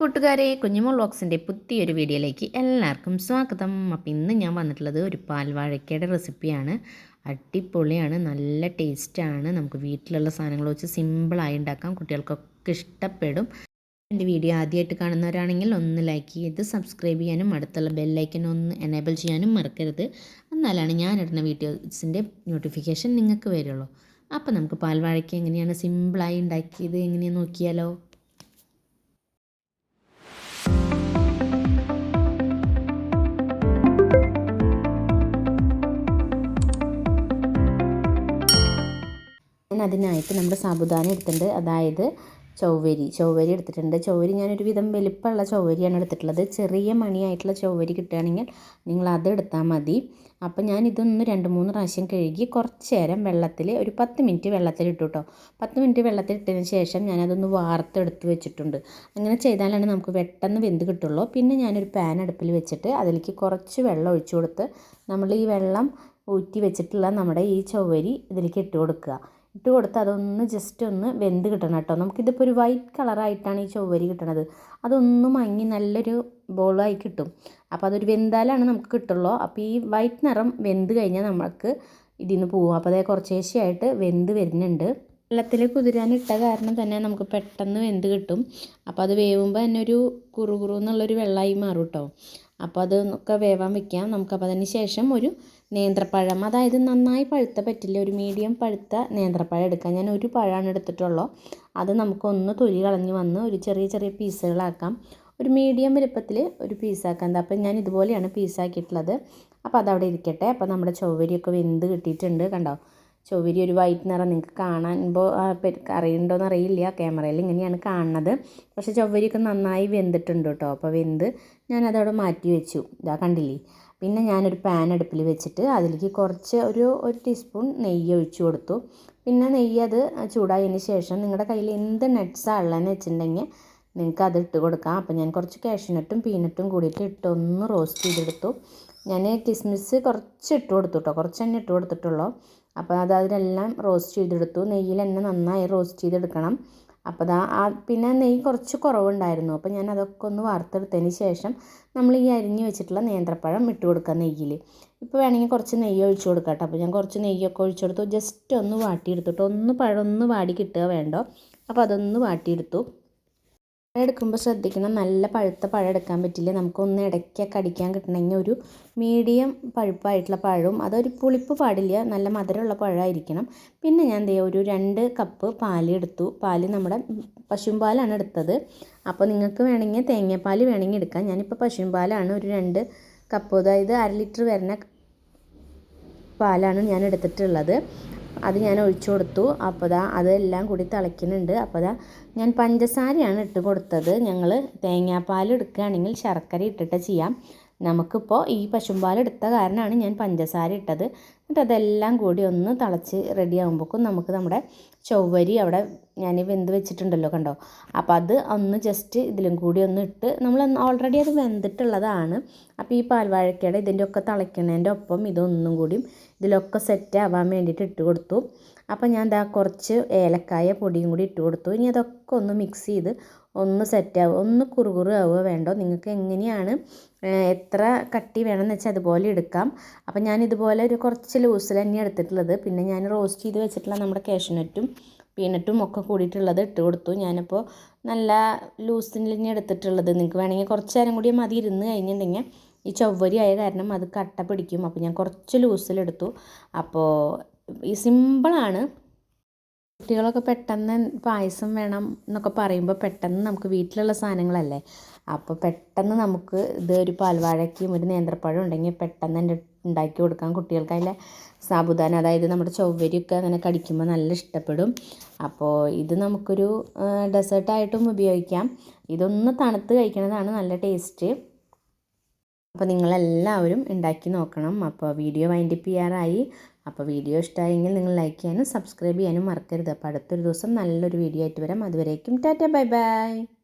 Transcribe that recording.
കൂട്ടുകാരെ കുഞ്ഞുമോൾ ബോക്സിന്റെ പുതിയൊരു വീഡിയോയിലേക്ക് എല്ലാവർക്കും സ്വാഗതം. അപ്പോൾ ഇന്ന് ഞാൻ വന്നിട്ടുള്ളത് ഒരു പാൽവാഴക്കയുടെ റെസിപ്പിയാണ്. അടിപൊളിയാണ് നല്ല ടേസ്റ്റാണ്. നമുക്ക് വീട്ടിലുള്ള സാധനങ്ങൾ വെച്ച് സിമ്പിളായി ഉണ്ടാക്കാം. കുട്ടികൾക്കൊക്കെ ഇഷ്ടപ്പെടും. എന്റെ വീഡിയോ ആദ്യമായിട്ട് കാണുന്നവരാണെങ്കിൽ ഒന്ന് ലൈക്ക് ചെയ്ത് സബ്സ്ക്രൈബ് ചെയ്യാനും അടുത്തുള്ള ബെല്ലൈക്കൻ ഒന്ന് എനേബിൾ ചെയ്യാനും മറക്കരുത്. എന്നാലാണ് ഞാൻ ഇടുന്ന വീഡിയോസിന്റെ നോട്ടിഫിക്കേഷൻ നിങ്ങൾക്ക് വരുള്ളൂ. അപ്പോൾ നമുക്ക് പാൽവാഴയ്ക്ക് എങ്ങനെയാണ് സിമ്പിളായി ഉണ്ടാക്കിയത് എങ്ങനെയാണെന്ന് നോക്കിയാലോ? അതിനായിട്ട് നമ്മൾ സാബുദാന എടുത്തിട്ടുണ്ട്. അതായത് ചൗവരി. ചൗവരി എടുത്തിട്ടുണ്ട്. ചൗവരി ഞാനൊരു വിധം വലിപ്പമുള്ള ചൗവരിയാണ് എടുത്തിട്ടുള്ളത്. ചെറിയ മണിയായിട്ടുള്ള ചൗവരി കിട്ടുകയാണെങ്കിൽ നിങ്ങൾ അത് എടുത്താൽ മതി. അപ്പോൾ ഞാൻ ഇതൊന്ന് രണ്ട് മൂന്ന് പ്രാവശ്യം കഴുകി കുറച്ച് നേരം വെള്ളത്തിൽ ഒരു പത്ത് മിനിറ്റ് വെള്ളത്തിൽ ഇട്ടു കേട്ടോ. പത്ത് മിനിറ്റ് വെള്ളത്തിൽ ഇട്ടതിന് ശേഷം ഞാനതൊന്ന് വാർത്തെടുത്ത് വെച്ചിട്ടുണ്ട്. അങ്ങനെ ചെയ്താലാണ് നമുക്ക് പെട്ടെന്ന് വെന്ത് കിട്ടുള്ളൂ. പിന്നെ ഞാനൊരു പാൻ അടുപ്പിൽ വെച്ചിട്ട് അതിലേക്ക് കുറച്ച് വെള്ളം ഒഴിച്ചു കൊടുത്ത് നമ്മൾ ഈ വെള്ളം ഊറ്റി വെച്ചിട്ടുള്ള നമ്മുടെ ഈ ചൗവരി ഇതിലേക്ക് ഇട്ട് കൊടുക്കുക. ഇട്ട് കൊടുത്ത് അതൊന്ന് ജസ്റ്റ് ഒന്ന് വെന്ത് കിട്ടണം കേട്ടോ. നമുക്കിതിപ്പോൾ ഒരു വൈറ്റ് കളറായിട്ടാണ് ഈ ചൊവ്വരി കിട്ടണത്. അതൊന്ന് മങ്ങി നല്ലൊരു ബോളായി കിട്ടും. അപ്പോൾ അതൊരു വെന്താലാണ് നമുക്ക് കിട്ടുള്ളൂ. അപ്പോൾ ഈ വൈറ്റ് നിറം വെന്ത് കഴിഞ്ഞാൽ നമുക്ക് ഇതിൽ നിന്ന് പോകും അപ്പോൾ അതേ കുറച്ചേശയായിട്ട് വെന്ത് വരുന്നുണ്ട്. വെള്ളത്തിൽ കുതിരാനിട്ട കാരണം തന്നെ നമുക്ക് പെട്ടെന്ന് വെന്ത് കിട്ടും. അപ്പോൾ അത് വേവുമ്പോൾ തന്നെ ഒരു കുറുകുറു എന്നുള്ളൊരു വെള്ളമായി മാറും കേട്ടോ. അപ്പോൾ അതൊക്കെ വേവാൻ വെക്കാം. നമുക്കപ്പോൾ അതിന് ശേഷം ഒരു നേന്ത്രപ്പഴം അതായത് നന്നായി പഴുത്ത പറ്റില്ല ഒരു മീഡിയം പഴുത്ത നേന്ത്രപ്പഴം എടുക്കാം. ഞാൻ ഒരു പഴമാണ് എടുത്തിട്ടുള്ളൂ. അത് നമുക്കൊന്ന് തൊലി കളഞ്ഞ് വന്ന് ഒരു ചെറിയ ചെറിയ പീസുകളാക്കാം. ഒരു മീഡിയം വലുപ്പത്തിൽ ഒരു പീസാക്കാം അപ്പം ഞാൻ ഇതുപോലെയാണ് പീസാക്കിയിട്ടുള്ളത് അപ്പോൾ അതവിടെ ഇരിക്കട്ടെ. അപ്പോൾ നമ്മുടെ ചൊവ്വരിയൊക്കെ വെന്ത് കിട്ടിയിട്ടുണ്ട് കണ്ടോ? ചൊവ്വരി ഒരു വൈറ്റ് നിറം നിങ്ങൾക്ക് കാണാൻമ്പോൾ അറിയുന്നുണ്ടോയെന്ന് അറിയില്ല. ക്യാമറയിൽ ഇങ്ങനെയാണ് കാണുന്നത്. പക്ഷേ ചൊവ്വരിയൊക്കെ നന്നായി വെന്തിട്ടുണ്ട് കേട്ടോ അപ്പോൾ വെന്ത് ഞാനതവിടെ മാറ്റി വെച്ചു. ഇതാ കണ്ടില്ലേ? പിന്നെ ഞാനൊരു പാൻ അടുപ്പിൽ വെച്ചിട്ട് അതിലേക്ക് കുറച്ച് ഒരു ഒരു ടീസ്പൂൺ നെയ്യ് ഒഴിച്ചു കൊടുത്തു. പിന്നെ നെയ്യ് അത് ചൂടായതിന് ശേഷം നിങ്ങളുടെ കയ്യിൽ എന്ത് നട്ട്സാണ് ഉള്ളതെന്ന് വെച്ചിട്ടുണ്ടെങ്കിൽ നിങ്ങൾക്ക് അത് ഇട്ട് കൊടുക്കാം. അപ്പോൾ ഞാൻ കുറച്ച് കാഷ്യൂനട്ടും പീനട്ടും കൂടിയിട്ട് ഇട്ടൊന്ന് റോസ്റ്റ് ചെയ്തെടുത്തു. ഞാൻ കിസ്മിസ് കുറച്ച് ഇട്ട് കൊടുത്തു കേട്ടോ കുറച്ച് തന്നെ ഇട്ട് കൊടുത്തിട്ടുള്ളൂ. അപ്പോൾ അത് അതിലെല്ലാം റോസ്റ്റ് ചെയ്തെടുത്തു. നെയ്യിൽ തന്നെ നന്നായി റോസ്റ്റ് ചെയ്തെടുക്കണം. അപ്പോൾ ദാ ആ പിന്നെ നെയ്യ് കുറച്ച് കുറവുണ്ടായിരുന്നു. അപ്പോൾ ഞാൻ അതൊക്കെ ഒന്ന് വാർത്തെടുത്തതിന് ശേഷം നമ്മൾ ഈ അരിഞ്ഞ് വെച്ചിട്ടുള്ള നേന്ത്രപ്പഴം ഇട്ട് കൊടുക്കുക നെയ്യിൽ. ഇപ്പോൾ വേണമെങ്കിൽ കുറച്ച് നെയ്യ് ഒഴിച്ച് കൊടുക്കാം കേട്ടോ. അപ്പോൾ ഞാൻ കുറച്ച് നെയ്യൊക്കെ ഒഴിച്ചു കൊടുത്തു. ജസ്റ്റ് ഒന്ന് വാട്ടിയെടുത്തിട്ട് ഒന്ന് പഴം ഒന്ന് വാടി കിട്ടുക വേണ്ടോ? അപ്പോൾ അതൊന്ന് വാട്ടിയെടുത്തു. എടുക്കുമ്പോൾ ശ്രദ്ധിക്കണം. നല്ല പഴുത്ത പഴം എടുക്കാൻ പറ്റില്ല. നമുക്കൊന്ന് ഇടയ്ക്കൊക്കെ അടിക്കാൻ കിട്ടണമെങ്കിൽ ഒരു മീഡിയം പഴുപ്പായിട്ടുള്ള പഴവും അതൊരു പുളിപ്പ് പാടില്ല. നല്ല മധുരമുള്ള പഴമായിരിക്കണം. പിന്നെ ഞാൻ ദേ ഒരു രണ്ട് കപ്പ് പാൽ എടുത്തു. പാൽ നമ്മുടെ പശുമ്പാലാണ് എടുത്തത്. അപ്പോൾ നിങ്ങൾക്ക് വേണമെങ്കിൽ തേങ്ങാപ്പാൽ വേണമെങ്കിൽ എടുക്കാം. ഞാനിപ്പോൾ പശുമ്പാലാണ് ഒരു രണ്ട് കപ്പ് അതായത് അര ലിറ്റർ വരുന്ന പാലാണ് ഞാൻ എടുത്തിട്ടുള്ളത്. അത് ഞാൻ ഒഴിച്ചു കൊടുത്തു. അപ്പോൾ ദാ അതെല്ലാം കൂടി തിളയ്ക്കുന്നുണ്ട്. അപ്പോൾ ദാ ഞാൻ പഞ്ചസാരയാണ് ഇട്ട് കൊടുത്തത്. ഞങ്ങൾ തേങ്ങാപ്പാൽ എടുക്കുകയാണെങ്കിൽ ശർക്കര ഇട്ടിട്ട് ചെയ്യാം. നമുക്കിപ്പോൾ ഈ പശുമ്പാൽ എടുത്ത കാരണമാണ് ഞാൻ പഞ്ചസാര ഇട്ടത്. എന്നിട്ട് അതെല്ലാം കൂടി ഒന്ന് തിളച്ച് റെഡി ആകുമ്പോഴേക്കും നമുക്ക് നമ്മുടെ ചൊവ്വരി അവിടെ ഞാൻ വെന്ത് വെച്ചിട്ടുണ്ടല്ലോ കണ്ടോ? അപ്പോൾ അത് ഒന്ന് ജസ്റ്റ് ഇതിലും കൂടി ഒന്ന് ഇട്ട് നമ്മൾ ഓൾറെഡി അത് വെന്തിട്ടുള്ളതാണ്. അപ്പോൾ ഈ പാൽവാഴക്കയുടെ ഇതിന്റെ ഒക്കെ തിളയ്ക്കുന്നതിന്റെ ഒപ്പം ഇതൊന്നും കൂടിയും ഇതിലൊക്കെ സെറ്റ് ആവാൻ വേണ്ടിയിട്ട് ഇട്ട് കൊടുത്തു. അപ്പോൾ ഞാൻ എന്താ കുറച്ച് ഏലക്കായ പൊടിയും കൂടി ഇട്ട് കൊടുത്തു. ഇനി അതൊക്കെ ഒന്ന് മിക്സ് ചെയ്ത് ഒന്ന് സെറ്റ് ആവുക ഒന്ന് കുറുകുറു ആവുക വേണ്ടോ? നിങ്ങൾക്ക് എങ്ങനെയാണ് എത്ര കട്ടി വേണമെന്ന് വെച്ചാൽ അതുപോലെ എടുക്കാം. അപ്പോൾ ഞാൻ ഇതുപോലെ ഒരു കുറച്ച് ലൂസിൽ തന്നെ എടുത്തിട്ടുള്ളത്. പിന്നെ ഞാൻ റോസ്റ്റ് ചെയ്ത് വെച്ചിട്ടുള്ള നമ്മുടെ കാഷ്നട്ടും പീനട്ടും ഒക്കെ കൂടിയിട്ടുള്ളത് ഇട്ട് കൊടുത്തു. ഞാനിപ്പോൾ നല്ല ലൂസിൽ തന്നെ എടുത്തിട്ടുള്ളത്. നിങ്ങൾക്ക് വേണമെങ്കിൽ കുറച്ച് നേരം കൂടി മതി ഇരുന്ന് കഴിഞ്ഞിട്ടുണ്ടെങ്കിൽ ഈ ചൊവ്വരി ആയ കാരണം അത് കട്ട പിടിക്കും. അപ്പോൾ ഞാൻ കുറച്ച് ലൂസിലെടുത്തു അപ്പോൾ ഈ സിമ്പിളാണ് കുട്ടികളൊക്കെ പെട്ടെന്ന് പായസം വേണം എന്നൊക്കെ പറയുമ്പോൾ പെട്ടെന്ന് നമുക്ക് വീട്ടിലുള്ള സാധനങ്ങളല്ലേ? അപ്പോൾ പെട്ടെന്ന് നമുക്ക് ഇത് ഒരു പാൽവാഴയ്ക്കും ഒരു നേന്ത്രപ്പഴം ഉണ്ടെങ്കിൽ പെട്ടെന്ന് തന്നെ ഉണ്ടാക്കി കൊടുക്കാം കുട്ടികൾക്ക് അതിലെ സാബുദാന അതായത് നമ്മുടെ ചൊവ്വരിയൊക്കെ അങ്ങനെ കടിക്കുമ്പോൾ നല്ല ഇഷ്ടപ്പെടും. അപ്പോൾ ഇത് നമുക്കൊരു ഡെസേർട്ടായിട്ടും ഉപയോഗിക്കാം. ഇതൊന്ന് തണുത്ത് കഴിക്കുന്നതാണ് നല്ല ടേസ്റ്റ്. അപ്പോൾ നിങ്ങളെല്ലാവരും ഉണ്ടാക്കി നോക്കണം. അപ്പോൾ വീഡിയോ വൈൻഡപ്പ് ചെയ്യാറായി. അപ്പോൾ വീഡിയോ ഇഷ്ടമായെങ്കിൽ നിങ്ങൾ ലൈക്ക് ചെയ്യാനും സബ്സ്ക്രൈബ് ചെയ്യാനും മറക്കരുത്. അപ്പോൾ അടുത്തൊരു ദിവസം നല്ലൊരു വീഡിയോ ആയിട്ട് വരാം. അതുവരേക്കും ടാറ്റ ബൈ ബൈ